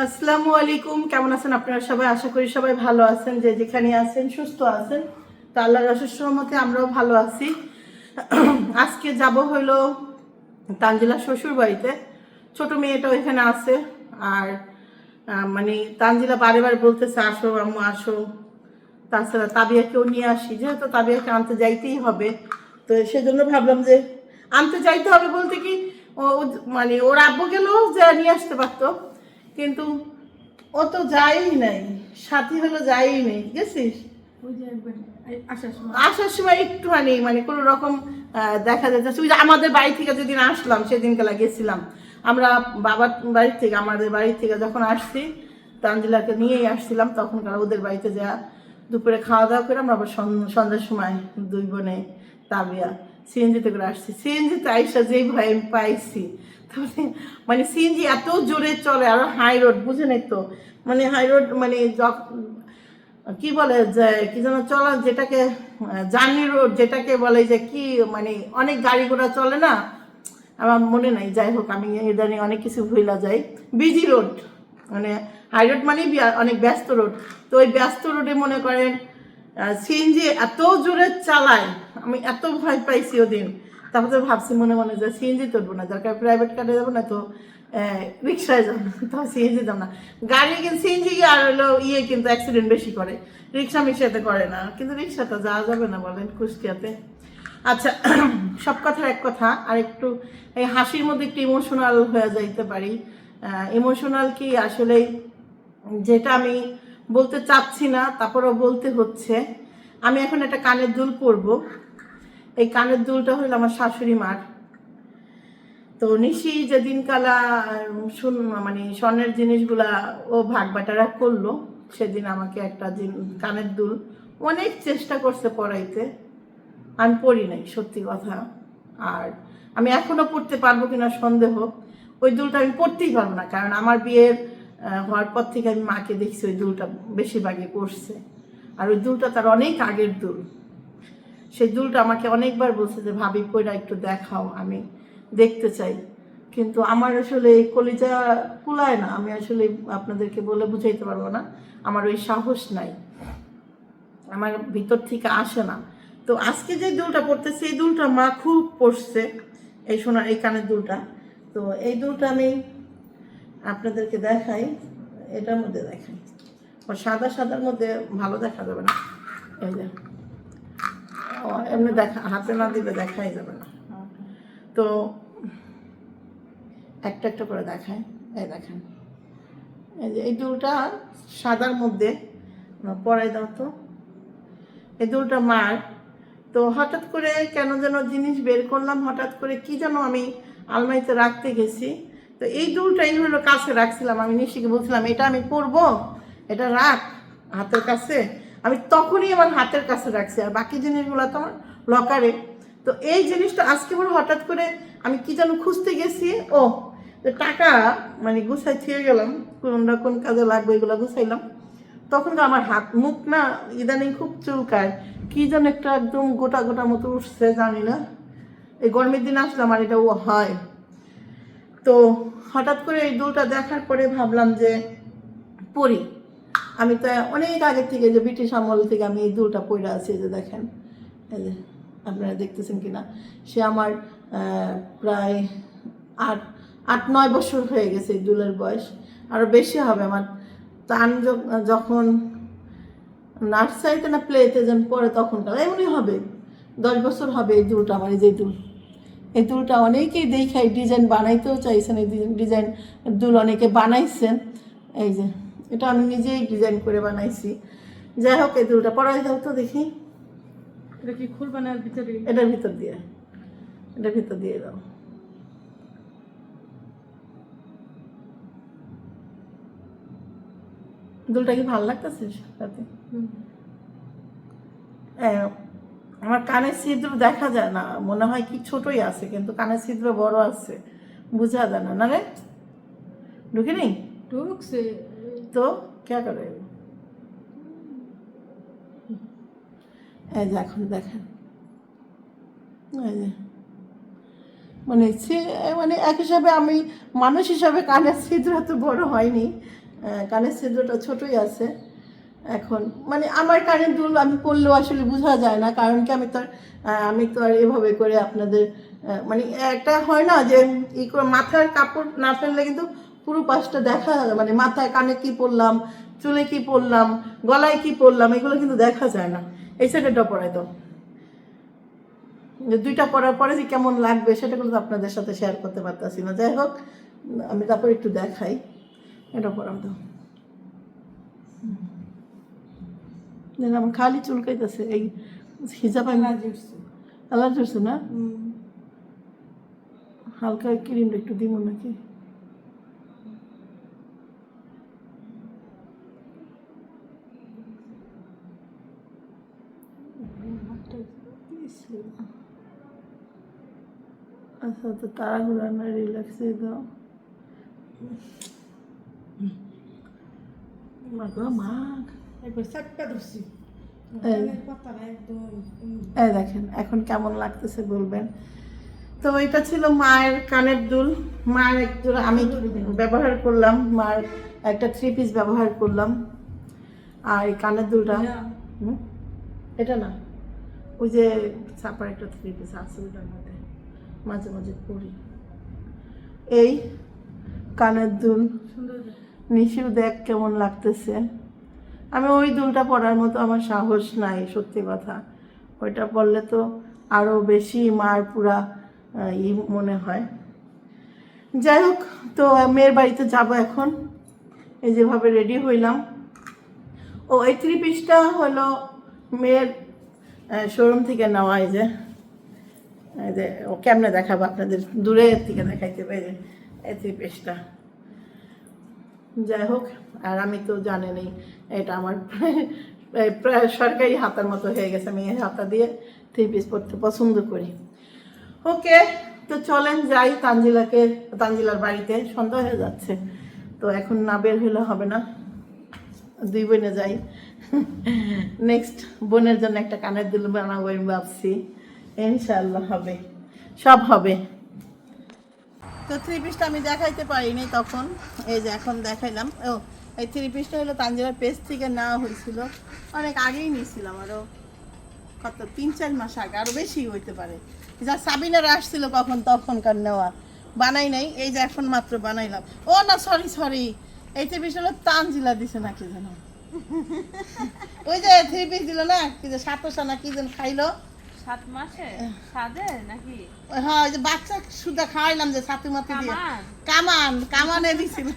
আসসালামু আলাইকুম। কেমন আছেন আপনারা সবাই? আশা করি সবাই ভালো আছেন, যে যেখানে আছেন, সুস্থ আছেন। তো আল্লাহর রহমতে আমরাও ভালো আছি। আজকে যাব হলো তানজিলা শ্বশুর বাড়িতে ছোট মেয়েটাও এখানে আছে। আর মানে তানজিলা বারে বারে বলতেছে, আসো আম্মু, আসো। তাছাড়া তাবিয়াকেও নিয়ে আসি। যেহেতু তাবিয়াকে আনতে যাইতেই হবে, তো সেজন্য ভাবলাম যে আনতে যাইতে হবে বলতে কি ও- মানে ওর আব্বু গেলেও যা নিয়ে আসতে পারতো। কিন্তু ও তো যায়ই নাই সাথী হলো যায়ই নেই গেছিস? আসার সময়। একটুখানি মানে কোনো রকম দেখা যাচ্ছে ওই যে আমাদের বাড়ি থেকে যেদিন আসলাম সেদিনকে গেছিলাম। আমরা বাবার বাড়ি থেকে আমাদের বাড়ি থেকে যখন আসছি তানজিলাকে নিয়েই আসছিলাম তখনকার ওদের বাড়িতে যা দুপুরে খাওয়া দাওয়া করে আমরা আবার সন্ধ্যার সময় দুই বোনে তাবিয়া সিএনজিতে করে আসছি। সিএনজিতে আইসা যেই ভয় পাইছি মানে সিএনজি এত জোরে চলে, আর হাই রোড বুঝেন তো? মানে হাই রোড মানে কি বলে যে, কি যেন চলা, যেটাকে, জার্নি রোড যেটাকে বলে যে কি মানে অনেক গাড়ি ঘোড়া চলে না? আমার মনে নাই, যাই হোক, আমি ইদানিং অনেক কিছু ভুলা যাই। বিজি রোড মানে হাই রোড মানেই অনেক ব্যস্ত রোড তো ওই ব্যস্ত রোডে মনে করেন সিএনজি এত জোরে চালায়, আমি এত ভয় পাইছি ওদিন। তারপরে ভাবছি মনে মনে যে সিএনজি তুলবো না দরকার প্রাইভেট কারে যাব না তো রিক্সায় যাব তো সিএনজি যাব না। গাড়ি কিন্তু সিএনজি আর হলো ইয়ে কিন্তু অ্যাক্সিডেন্ট বেশি করে, রিক্সা মিক্সাতে করে না, কিন্তু রিক্সাতে যাওয়া যাবে না বলেন কুষ্টিয়াতে। আচ্ছা সব কথার এক কথা, আর একটু এই হাসির মধ্যে একটু ইমোশনাল হয়ে যাইতে পারি। ইমোশনাল কি আসলে যেটা আমি বলতে চাচ্ছি না, তারপরেও বলতে হচ্ছে। আমি এখন একটা কানের দুল পরবো এই কানের দুলটা হলো আমার শাশুড়ি মার। তো নিশি যেদিন কালা শুন মানে স্বর্ণের জিনিসগুলা ও ভাগ বাটারা করল, সেদিন আমাকে একটা জিন- কানের দুল অনেক চেষ্টা করছে পড়াইতে আমি পড়ি নাই, সত্যি কথা। আর আমি এখনও পড়তে পারব কিনা সন্দেহ। ওই দুলটা আমি পড়তেই পারব না, কারণ আমার বিয়ের হওয়ার পর থেকে আমি মাকে দেখছি ওই দুলটা বেশিরভাগই পড়ছে আর ওই দুলটা তার অনেক আগের দুল। সেই দুলটা আমাকে অনেকবার বলছে যে ভাবি কইরা একটু দেখাও আমি দেখতে চাই। কিন্তু আমার আসলে এই কলিজা কুলায় না আমি আসলে আপনাদেরকে বলে বুঝাইতে পারব না। আমার ওই সাহস নাই। আমার ভিতর থেকে আসে না। তো আজকে যে দুলটা পড়তেছে এই দুলটা মা খুব পড়ছে এই সোনার এই কানের দুলটা। তো এই দুলটা আমি আপনাদেরকে দেখাই এটার মধ্যে দেখাই। ও সাদা সাদার মধ্যে ভালো দেখা যাবে না। এই ও, এমনি দেখা, হাতে না দিলে দেখাই যাবে না। তো একটা একটা করে দেখায়, এই দেখেন। এই যে এই দুলটা সাদার মধ্যে পরাই দাও তো। এই দুলটা মার। তো হঠাৎ করে কেন যেন জিনিস বের করলাম, হঠাৎ করে কি যেন আমি আলমারিতে রাখতে গেছি। তো এই দুলটাই হলো কাছে রাখছিলাম, আমি নিশিকে বলছিলাম, এটা আমি পরবো? এটা রাখ হাতের কাছে। আমি তখনই আমার হাতের কাছে রাখছি, আর বাকি জিনিসগুলো তো আমার লকারে তো এই জিনিসটা আজকে আমার হঠাৎ করে আমি কি যেন খুঁজতে গেছি, ও টাকা মানে গুছাই ছিঁড়ে গেলাম কোনটা কোন কাজে লাগবে এগুলো গুছাইলাম। তখন তো আমার হাত, মুখ না ইদানিং খুব চুলকায়, কি যেন একটা একদম গোটা গোটা মতো উঠছে জানি না। এই গরমের দিন আসলাম আর এটা ও হয়। তো হঠাৎ করে এই দুলটা দেখার পরে ভাবলাম যে পরি। আমি তো অনেক আগে থেকে যে ব্রিটিশ আমল থেকে আমি এই দুলটা পরে আছি যে দেখেন, এই যে আপনারা দেখতেছেন কি না সে আমার প্রায় আট আট, নয় বছর হয়ে গেছে এই দুলের বয়স আরও বেশি হবে আমার। তান যখন নার্সারিতে না প্লেতে যেন পরে তখনকার এমনি হবে, দশ বছর হবে এই দুলটা আমার, এই যে দুল। এই দুলটা অনেকেই দেখাই ডিজাইন বানাইতেও চাইছেন, এই ডিজাইন দুল অনেকে বানাইছেন, এই যে এটা আমি নিজেই ডিজাইন করে বানাইছি। যাই হোক এই দুলটা পরাই দাও তো দেখি। এটা কি খুলবে না ভিতরে? এটার ভিতর দিয়ে। এটার ভিতর দিয়ে দাও। দুলটা কি ভালো লাগতেছে সাথে? হুম। আমার কানের ছিদ্র দেখা যায় না। মনে হয় কি ছোটই আছে কিন্তু কানের ছিদ্র বড় আছে। বোঝা যায় না। না রে? ঢুকে নেই ঢুকছে। তো কে করে? যে এখন দেখেন। মানে মানে এক হিসাবে আমি মানুষ হিসাবে কানের ছিদ্র তো বড় হয়নি। কানের ছিদ্রটা ছোটই আছে। এখন মানে আমার কানের দুল আমি পরলেও আসলে বোঝা যায় না, কারণ কি আমি তো আমি তো আর এভাবে করে আপনাদের মানে একটা হয় না যে ই করে মাথার কাপড় না ফেললে কিন্তু পুরো পাশটা দেখা মানে মাথায় কানে কি পরলাম চুলে কি পরলাম গলায় কি পরলাম এগুলো কিন্তু দেখা যায় না। এই সাইডেটা পরাই তো। দুইটা পরার পরে যে কেমন লাগবে সেটা কিন্তু আপনাদের সাথে শেয়ার করতে পারতেছি না। যাই হোক আমি তারপর একটু দেখাই। এটা পরাও তো। আমার খালি চুলকাইতেছে এই হিজাব আমি অ্যালার্জি না? হালকা ক্রিম একটু দিব নাকি? আচ্ছা তো তাড়াহুড়া না রিল্যাক্সে দাও এই। দেখেন এখন কেমন লাগতেছে বলবেন। তো এটা ছিল মায়ের কানের দুল। মায়ের একটু আমি ব্যবহার করলাম। মার একটা থ্রি পিস ব্যবহার করলাম। আর এই কানের দুলটা? এটা? না। ওই যে ছাপার একটা থ্রি পিস আছে ওইটার মধ্যে। মাঝে মাঝে পড়ি। এই কানের দুল। সুন্দর দেখ। নিশিও দেখ কেমন লাগতেছে। আমি ওই দুলটা পরার মতো আমার সাহস নাই সত্যি কথা। ওইটা পরলে তো আরও বেশি মার পুরা ই মনে হয়। যাই হোক তো মেয়ের বাড়িতে যাব এখন। এই যেভাবে রেডি হইলাম। ও এই থ্রি পিসটা হলো মেয়ের শোরুম থেকে নেওয়া এই যে। যে, ও কেমনে দেখাবো আপনাদের? দূরে থেকে দেখাইতে পারি। থ্রি পিসটা যাই হোক, আর আমি তো জানেনই, এটা আমার প্রায়- সরকারি হাতার মতো হয়ে গেছে। আমি এই হাতা দিয়ে থ্রি পিস পরতে পছন্দ করি। ওকে, তো চলেন যাই তানজিলাকে, তানজিলার বাড়িতে। সন্ধ্যা হয়ে যাচ্ছে। তো এখন না বের হলে হবে না। দুই বোনে যাই। নেক্সট বোনের জন্য একটা কানের দুল বানাবো, আমি ভাবছি। ইনশাল্লাহ হবে। সব হবে। তো থ্রি পিসটা আমি দেখাইতে পারিনি তখন। এই যে এখন দেখাইলাম। ও, এই থ্রি পিসটা হলো পেজ থেকে নেওয়া হয়েছিল। অনেক আগেই নিয়েছিলাম আরও কত, তিন, চার মাস আগে আরও বেশি হইতে পারে। যা সাবিনার আসছিল কখন, তখনকার নেওয়া। বানাই নাই, এই যে এখন মাত্র বানাইলাম। ও না সরি সরি এই থ্রি পিস হলো তানজিলা দিছে নাকি যেন। ওই যে থ্রি পিস দিল না, কি যে সাতশো না কি যেন খাইলো। সাত মাসে? সাদে নাকি? হ্যাঁ ওই যে বাচ্চা সুদা খাওয়াইলাম যে ছাতু মাতু দিয়ে। কামান? কামান দিছিল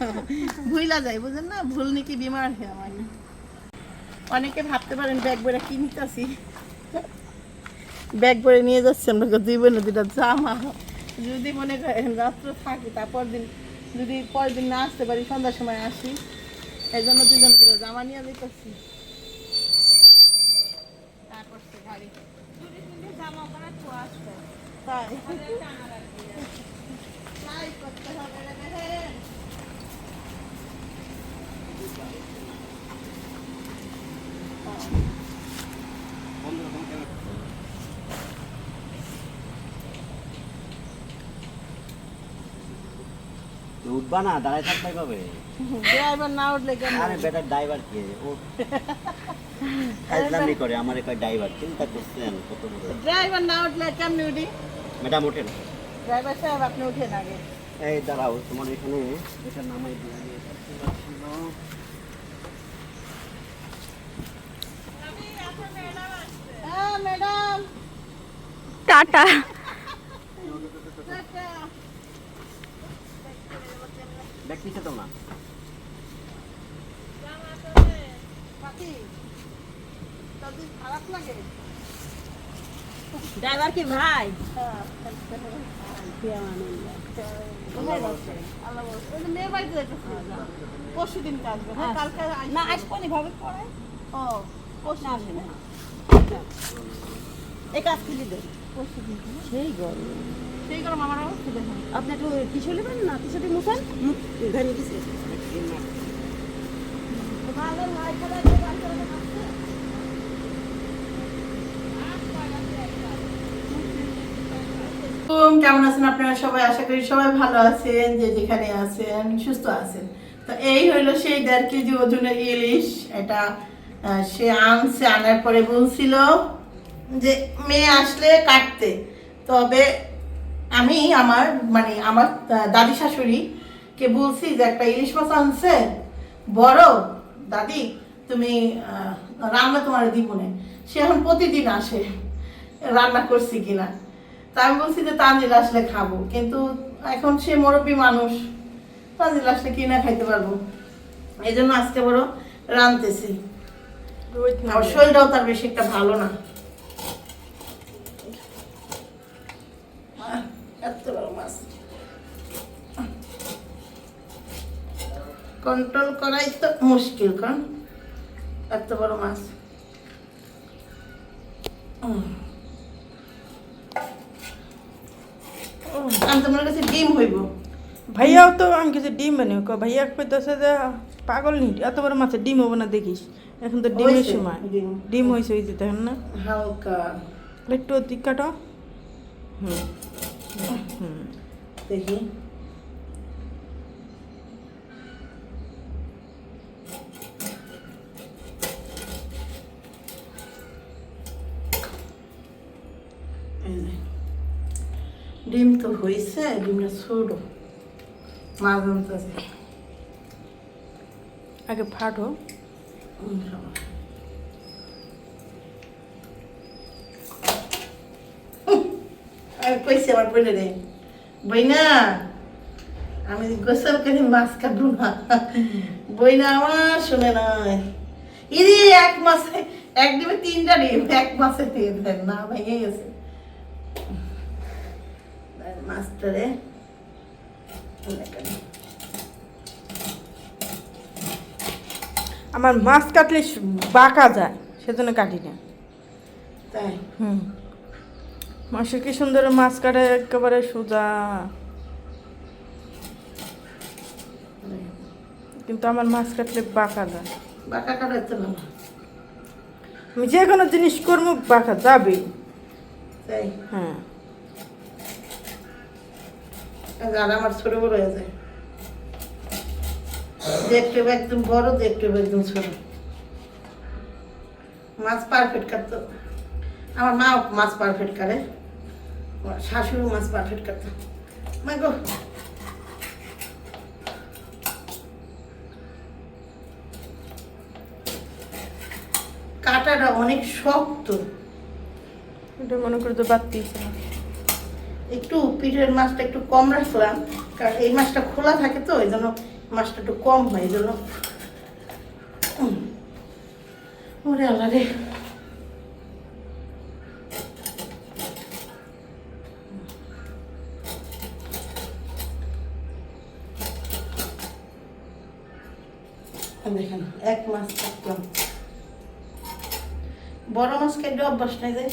ভুইলা যায় বুঝেন না? ভুল নাকি বিমার হয়ে আমার অনেকে ভাবতে পারেন ব্যাগ বইরা কি নিতেছি? ব্যাগ ভরে নিয়ে যাচ্ছি আমরা দুটা জামা। যদি মনে করেন রাত্র থাকি তারপর দিন যদি পরের দিন না আসতে পারি সন্ধ্যার সময় আসি। এই জন্য দুজন দুটো জামা নিয়ে যেতেছি সে গাড়ি জামা পরে। তো আসবে তাই। তাই। করতে হবে রে দেখেন উঠবা না দাঁড়ায় থাকবে পাবে ড্রাইভার না উঠলে কেন আরে বেটার ড্রাইভার কে? ও ফাইজলামি করে আমার একটা ড্রাইভার চিন্তা করছেন কত বড়। ড্রাইভার না উঠলে কেমনি উঠি? ম্যাডাম ওঠেন। ড্রাইভার সাহেব আপনি উঠেন আগে। এই দাঁড়াও তোমার এখানে এটা নামাই দিয়ে। হ্যাঁ ম্যাডাম। টাটা। ব্যাগ পিছে তো না পাখি তোর দিন খারাপ লাগে ড্রাইভার কি ভাই আল্লাহ বলছে। ওই বাড়িতে যাইতেছি। পরশু দিনকে আসবে কালকে আসবে। না ভাবে পড়ে ও পরশু না দিন। আসবে এই কাজ খুলে দেন সেই গরম। সেই গরম আমার আপনি একটু টিসু নেবেন না? টিসুটি মুছেন? মুখ ধরে দিছে। কেমন আছেন আপনারা সবাই? আশা করি সবাই ভালো আছেন যে যেখানে আছেন সুস্থ আছেন। তো এই হইল সেই দেড় কেজি ওজনের ইলিশ। এটা আহ, সে আনছে আনার পরে বলছিল যে মেয়ে আসলে কাটতে। তবে আমি আমার মানে আমার দাদি শাশুড়িকে বলছি যে একটা ইলিশ মাছ আনছে বড় দাদি তুমি রান্না তোমার দিব না। সে এখন প্রতিদিন আসে রান্না করছি কিনা। তা আমি বলছি যে তানজিল আসলে খাব। কিন্তু এখন সে মুরব্বী মানুষ তানজিল আসলে কিনা খাইতে পারব? এই জন্য আজকে বড় রানতেছি আমার শরীরটাও তার বেশি একটা ভালো না। এত বড় মাছ কন্ট্রোল করাই তো মুশকিল কারণ এত বড় মাছ আমি তো মনে করছি ডিম হইব। ভাইয়াও তো আমি কিছু ডিম বানিয়ে ক ভাইয়া কইতেছে যে পাগল নি এত বড় মাছের ডিম হব না দেখিস। এখন তো ডিমের হয়েছে সময়। ডিম। ডিম হয়েছে ওই যে দেখেন না? হালকা। একটু অধিক কাটো হুম। দেখি। ডিম তো হয়েছে ডিমটা ছোট মাছ আনতেছে আগে ফাটো উম, খাব। উহ, আমি কইছি আমার বইনে রে বইনা আমি গোসল করে মাছ কাটবো না। বইনা আমার শুনে নাই। ইরে এক মাসে এক ডিমে তিনটা ডিম এক মাসে দিয়ে দেন। না ভেঙে গেছে। মাছটারে আমার মাছ কাটলে বাঁকা যায় সেজন্য কাটি না তাই? হুম। মাসে কি সুন্দর মাছ কাটে একেবারে সোজা। কিন্তু আমার মাছ কাটলে বাঁকা যায়। বাঁকা কাটাতে না। আমি যে কোনো জিনিস করব বাঁকা তাই? হ্যাঁ। আমার ছোট বড় হয়ে যায়। দেখতে একদম বড় দেখতে একদম ছোট। মাছ পারফেক্ট কাটতো। আমার মা মাছ পারফেক্ট কাটে। শাশুড়ি মাছ পারফেক্ট কাটতো মা গো। কাটাটা অনেক শক্ত। এটা মনে করে তো বাদ দিয়েছে একটু পিঠের মাছটা একটু কম রাখলাম কারণ এই মাছটা খোলা থাকে তো এই জন্য মাছটা একটু কম হয় এই জন্য। ওরে আল্লাহ রে। দেখেন এক কাটলাম বড় মাছ কেটে অভ্যাস নাই যায়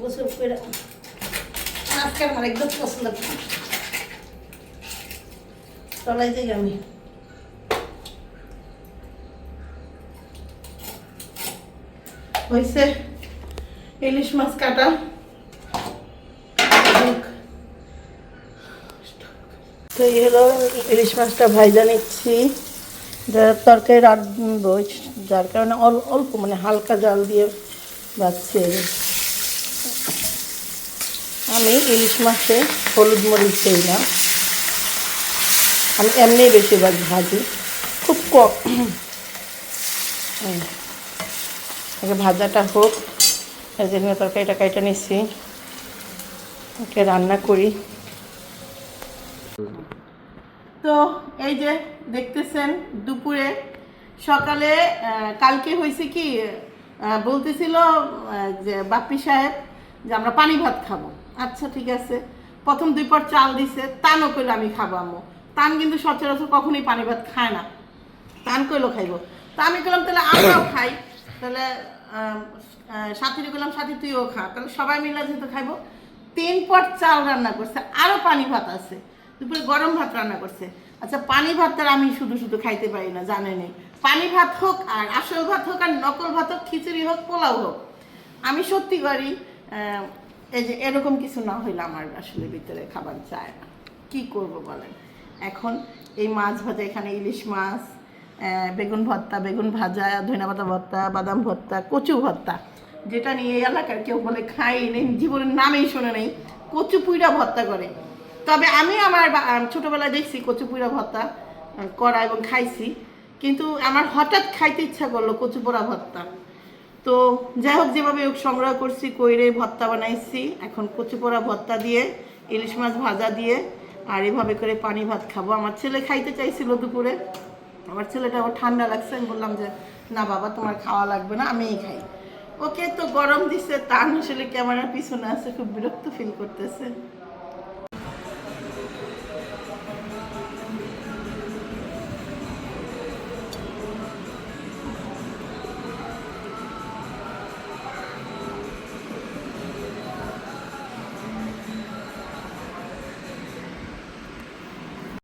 গোসল করে আজকে আমার একদম পছন্দ যাই আমি। হয়েছে ইলিশ মাছ কাটা তো এই হলো ইলিশ মাছটা ভাইজা নিচ্ছি। তরকারি রাখব যার কারণে অল- অল্প মানে হালকা জাল দিয়ে বাচ্ছি আমি ইলিশ মাছে হলুদ মরিচ দিই না। আমি এমনিই বেশিরভাগ ভাজি। খুব কম। ভাজাটা হোক। এই জন্য তরকারিটা কাইটা নিচ্ছি ওকে রান্না করি। তো এই যে দেখতেছেন দুপুরে, সকালে কালকে হয়েছে কি বলতেছিল যে বাপ্পি সাহেব যে আমরা পানি ভাত খাব। আচ্ছা ঠিক আছে। প্রথম দুই পর চাল দিছে, তানও কইলো আমি খাব, আম্মু। তান কিন্তু সচরাচর কখনোই পানি ভাত খায় না। তান কইলো খাইবো। তা আমি কইলাম, তাহলে আমরাও খাই। তাহলে সাথীরে কইলাম, সাথী, তুইও খা। তাহলে সবাই মিলে যেহেতু খাইবো, তিন পট চাল রান্না করছে আরও পানি ভাত আছে। দুপুরে গরম ভাত রান্না করছে। আচ্ছা পানি ভাতটা আমি শুধু শুধু খাইতে পারি না জানেনই পানি ভাত হোক আর আসল ভাত হোক আর নকল ভাত হোক, খিচুড়ি হোক, পোলাও হোক, আমি সত্যি করি এই যে এরকম কিছু না হইলে আমার আসলে ভিতরে খাবার চায় না। কি করব বলেন? এখন এই মাছ ভাজা, এখানে ইলিশ মাছ বেগুন ভর্তা, বেগুন ভাজা ধনিয়া পাতা ভর্তা, বাদাম ভর্তা, কচু ভর্তা, যেটা নিয়ে এলাকার কেউ বলে খাই নেই, জীবনের নামেই শোনে নেই, কচু পুইরা ভর্তা করে। তবে আমি আমার ছোটবেলায় দেখছি কচু পুইরা ভর্তা করা এবং খাইছি। কিন্তু আমার হঠাৎ খাইতে ইচ্ছা করল কচু পোড়া ভর্তা। তো যাই হোক, যেভাবে সংগ্রহ করছি, কইরে ভর্তা বানাইছি। এখন কচু পোড়া ভর্তা দিয়ে, ইলিশ মাছ ভাজা দিয়ে, আর এভাবে করে পানি ভাত খাব। আমার ছেলে খাইতে চাইছিল দুপুরে। আমার ছেলেটা আবার ঠান্ডা লাগছে। আমি বললাম যে, না বাবা, তোমার খাওয়া লাগবে না, আমিই খাই। ওকে তো গরম দিছে তা আসলে ক্যামেরার পিছনে আছে, খুব বিরক্ত ফিল করতেছে।